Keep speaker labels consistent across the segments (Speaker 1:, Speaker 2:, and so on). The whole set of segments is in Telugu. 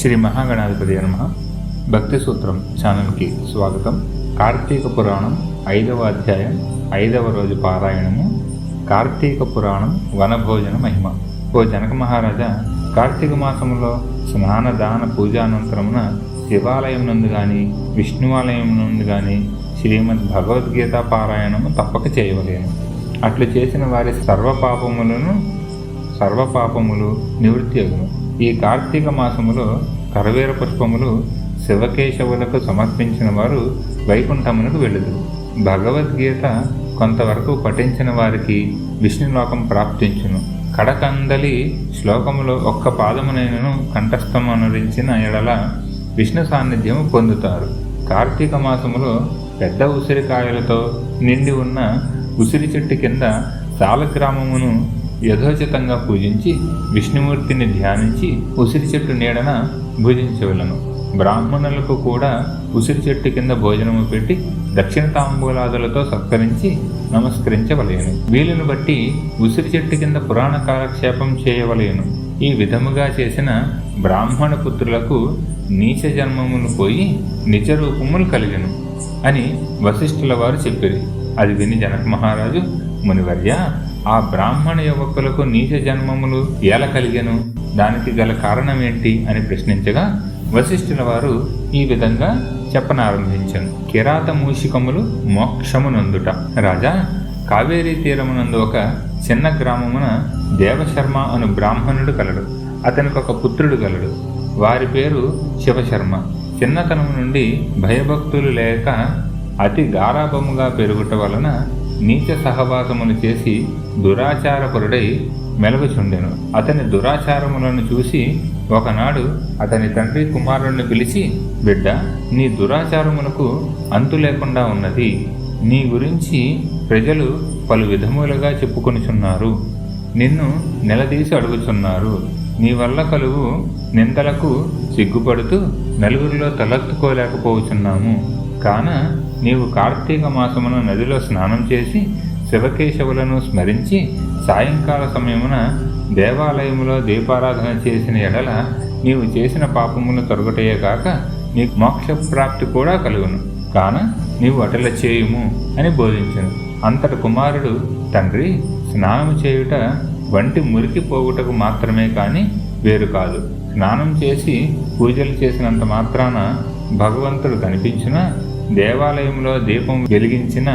Speaker 1: శ్రీ మహాగణాధిపతి నమ. భక్తి సూత్రం ఛానల్కి స్వాగతం. కార్తీక పురాణం ఐదవ అధ్యాయం ఐదవ రోజు పారాయణము కార్తీక పురాణం వనభోజన మహిమ. ఓ జనక మహారాజా కార్తీక మాసములో స్నాన దాన పూజానంతరమున శివాలయం నందు కానీ విష్ణువాలయం నుండి కానీ శ్రీమద్ భగవద్గీత పారాయణము తప్పక చేయవలేను. అట్లు చేసిన వారి సర్వపాపములను సర్వపాపములు నివృత్తి అగును. ఈ కార్తీక మాసములో కరవేర పుష్పములు శివకేశవులకు సమర్పించిన వారు వైకుంఠమునకు వెళ్ళదు భగవద్గీత కొంతవరకు పఠించిన వారికి విష్ణులోకం ప్రాప్తించును. కడకందలి శ్లోకములో ఒక్క పాదమునైనను కంఠస్థమనురించిన ఎడల విష్ణు సాన్నిధ్యము పొందుతారు. కార్తీక మాసములో పెద్ద ఉసిరికాయలతో నిండి ఉన్న ఉసిరి చెట్టు కింద సాలగ్రామమును యథోచితంగా పూజించి విష్ణుమూర్తిని ధ్యానించి ఉసిరి చెట్టు నీడన భుజించవలను. బ్రాహ్మణులకు కూడా ఉసిరి చెట్టు కింద భోజనము పెట్టి దక్షిణ తాంబూలాదులతో సత్కరించి నమస్కరించవలేను. వీలును బట్టి ఉసిరి చెట్టు కింద పురాణ కాలక్షేపం చేయవలేను. ఈ విధముగా చేసిన బ్రాహ్మణ పుత్రులకు నీచ జన్మములు పోయి నిజ రూపములు కలిగను అని వశిష్ఠుల వారు చెప్పిరి. అది విని జనక మహారాజు మునివర్య ఆ బ్రాహ్మణ యువకులకు నీచ జన్మములు ఎలా కలిగెను? దానికి గల కారణం ఏంటి అని ప్రశ్నించగా వశిష్ఠుల వారు ఈ విధంగా చెప్పనారంభించను. కిరాత మూషికములు మోక్షమునందుట. రాజా కావేరీ తీరమునందు ఒక చిన్న గ్రామమున దేవశర్మ అను బ్రాహ్మణుడు కలడు. అతనికి ఒక పుత్రుడు కలడు. వారి పేరు శివశర్మ. చిన్నతనం నుండి భయభక్తులు లేక అతి గారాభముగా పెరుగుట వలన నీచ సహవాసమును చేసి దురాచారపరుడై మెలగుచుండెను. అతని దురాచారములను చూసి ఒకనాడు అతని తండ్రి కుమారుణ్ణి పిలిచి బిడ్డ నీ దురాచారములకు అంతు లేకుండా ఉన్నది. నీ గురించి ప్రజలు పలు విధములుగా చెప్పుకొనుచున్నారు. నిన్ను నిలదీసి అడుగుచున్నారు. నీ వల్ల కలుగు నిందలకు సిగ్గుపడుతూ నలుగురిలో తలెత్తుకోలేకపోవచున్నాము కాన నీవు కార్తీక మాసమున నదిలో స్నానం చేసి శివకేశవులను స్మరించి సాయంకాల సమయమున దేవాలయములో దీపారాధన చేసిన ఎడల నీవు చేసిన పాపములు తొలగటయే కాక నీకు మోక్షప్రాప్తి కూడా కలుగును. కాన నీవు అటల చేయుము అని బోధించను. అంతటి కుమారుడు తండ్రి స్నానము చేయుట వంటి మురికి పోగుటకు మాత్రమే కానీ వేరు కాదు. స్నానం చేసి పూజలు చేసినంత మాత్రాన భగవంతుడు కనిపించినా దేవాలయంలో దీపం వెలిగించిన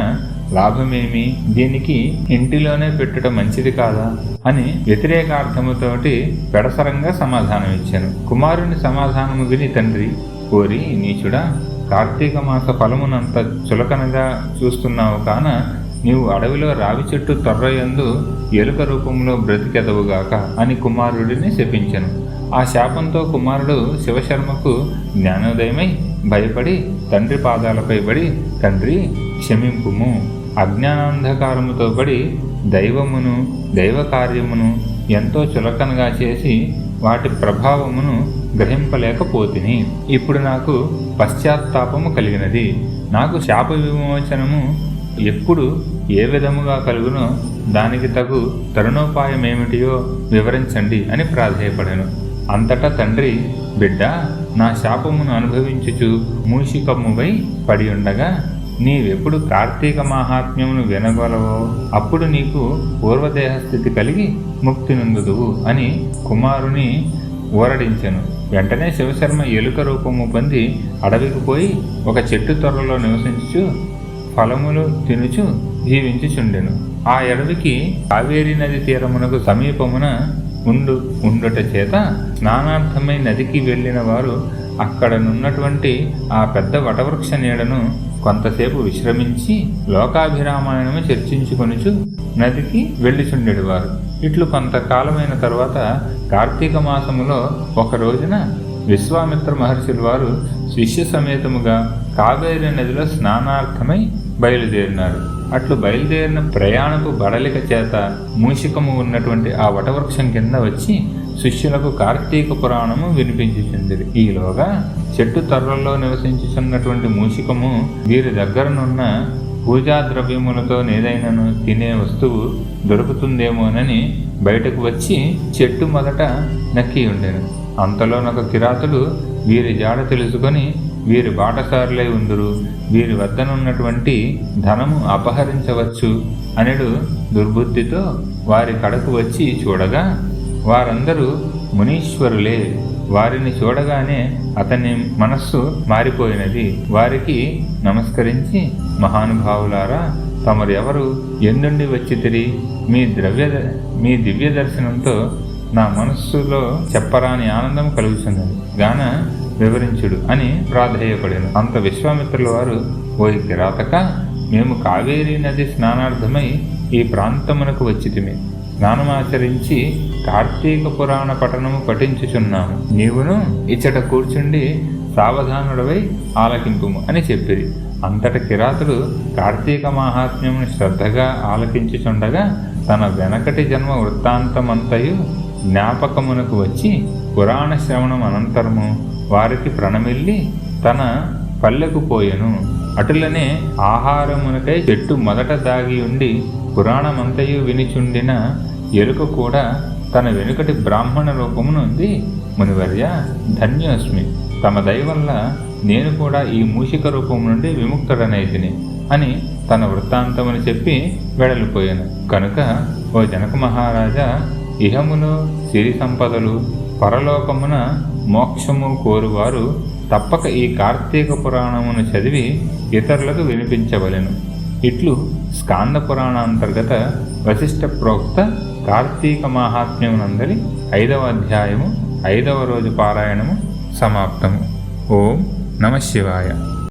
Speaker 1: లాభమేమి? దీనికి ఇంటిలోనే పెట్టుట మంచిది కాదా? అని వ్యతిరేకార్థముతోటి పెడసరంగా సమాధానం ఇచ్చాను కుమారుని సమాధానము విని తండ్రి కోరి నీచుడా కార్తీక మాస ఫలమునంత చులకనగా చూస్తున్నావు కాన నీవు అడవిలో రావి చెట్టు తొర్రయందు ఎలుక రూపంలో బ్రతికెదవుగాక అని కుమారుడిని శపించను. ఆ శాపంతో కుమారుడు శివశర్మకు జ్ఞానోదయమై భయపడి తండ్రి పాదాలపై పడి తండ్రి క్షమింపుము. అజ్ఞానాంధకారముతో పడి దైవమును దైవకార్యమును ఎంతో చులకనగా చేసి వాటి ప్రభావమును గ్రహింపలేకపోతిని. ఇప్పుడు నాకు పశ్చాత్తాపము కలిగినది. నాకు శాప విమోచనము ఎప్పుడు ఏ విధముగా కలుగునో దానికి తగు తరుణోపాయం ఏమిటియో వివరించండి అని ప్రాధేయపడాను. అంతటా తండ్రి బిడ్డ నా శాపమును అనుభవించుచు మూషికమ్మువై పడి ఉండగా నీవెప్పుడు కార్తీక మహాత్మ్యమును వినగలవో అప్పుడు నీకు పూర్వదేహ స్థితి కలిగి ముక్తి నుందుదువు అని కుమారుని ఊరడించెను వెంటనే శివశర్మ ఎలుక రూపము పొంది అడవికి పోయి ఒక చెట్టు త్వరలో నివసించు ఫలములు తినుచు జీవించుచుండెను. ఆ అడవికి కావేరీ నది తీరమునకు సమీపమున ఉండు ఉండుట చేత స్నానార్థమై నదికి వెళ్ళిన వారు అక్కడనున్నటువంటి ఆ పెద్ద వటవృక్ష నీడను కొంతసేపు విశ్రమించి లోకాభిరామాయణము చర్చించుకొనుచు నదికి వెళ్ళిచుండెడివారు ఇట్లు కొంతకాలమైన తర్వాత కార్తీక మాసములో ఒక రోజున విశ్వామిత్ర మహర్షులు వారు శిష్య సమేతముగా కావేరీ నదిలో స్నానార్థమై బయలుదేరినారు. అట్లు బయలుదేరిన ప్రయాణపు బడలిక చేత మూషికము ఉన్నటువంటి ఆ వటవృక్షం కింద వచ్చి శిష్యులకు కార్తీక పురాణము వినిపించుచుంది ఈలోగా చెట్టు తర్రల్లో నివసించుచున్నటువంటి మూషికము వీరి దగ్గరనున్న పూజా ద్రవ్యములతో ఏదైనాను తినే వస్తువు దొరుకుతుందేమోనని బయటకు వచ్చి చెట్టు మొదట నక్కి ఉండెను. అంతలోనొక కిరాతులు వీరి జాడ తెలుసుకొని వీరి బాటసారులై ఉందురు. వీరి వద్దనున్నటువంటి ధనము అపహరించవచ్చు అనడు దుర్బుద్ధితో వారి కడకు వచ్చి చూడగా వారందరూ మునీశ్వరులే. వారిని చూడగానే అతని మనస్సు మారిపోయినది. వారికి నమస్కరించి మహానుభావులారా తమరు ఎవరు ఎందుండి వచ్చి తిరిగి మీ ద్రవ్య మీ దివ్య దర్శనంతో నా మనస్సులో చెప్పరాని ఆనందం కలుగుతున్నది గాన వివరించుడు అని ప్రాధేయపడాను. అంత విశ్వామిత్రుల వారు ఓ కిరాతక మేము కావేరీ నది స్నానార్థమై ఈ ప్రాంతమునకు వచ్చితిమి స్నానమాచరించి కార్తీక పురాణ పఠనము పఠించుచున్నాము. నీవును ఇచ్చట కూర్చుండి సావధానుడవై ఆలకింపుము అని చెప్పిరి. అంతట కిరాతుడు కార్తీక మాహాత్మ్యమును శ్రద్ధగా ఆలకించుచుండగా తన వెనకటి జన్మ వృత్తాంతమంతయు జ్ఞాపకమునకు వచ్చి పురాణ శ్రవణం అనంతరము వారికి ప్రణమిల్లి తన పల్లెకు పోయెను. అటులనే ఆహారమునకై చెట్టు మొదట దాగి ఉండి పురాణమంతయు వినిచుండిన ఎలుక కూడా తన వెనుకటి బ్రాహ్మణ రూపమునుంది మునివర్య ధన్యోస్మి తమ దయ వల్ల నేను కూడా ఈ మూషిక రూపం నుండి విముక్తుడనైతిని అని తన వృత్తాంతమును చెప్పి వెడలిపోయాను. కనుక ఓ జనక మహారాజా ఇహమును సిరి సంపదలు పరలోకమున మోక్షము కోరువారు తప్పక ఈ కార్తీక పురాణమును చదివి ఇతరులకు వినిపించవలెను. ఇట్లు స్కాంద పురాణాంతర్గత వశిష్ట ప్రోక్త కార్తీక మాహాత్మ్యమునందరి ఐదవ అధ్యాయము ఐదవ రోజు పారాయణము సమాప్తము. ఓం నమ శివాయ.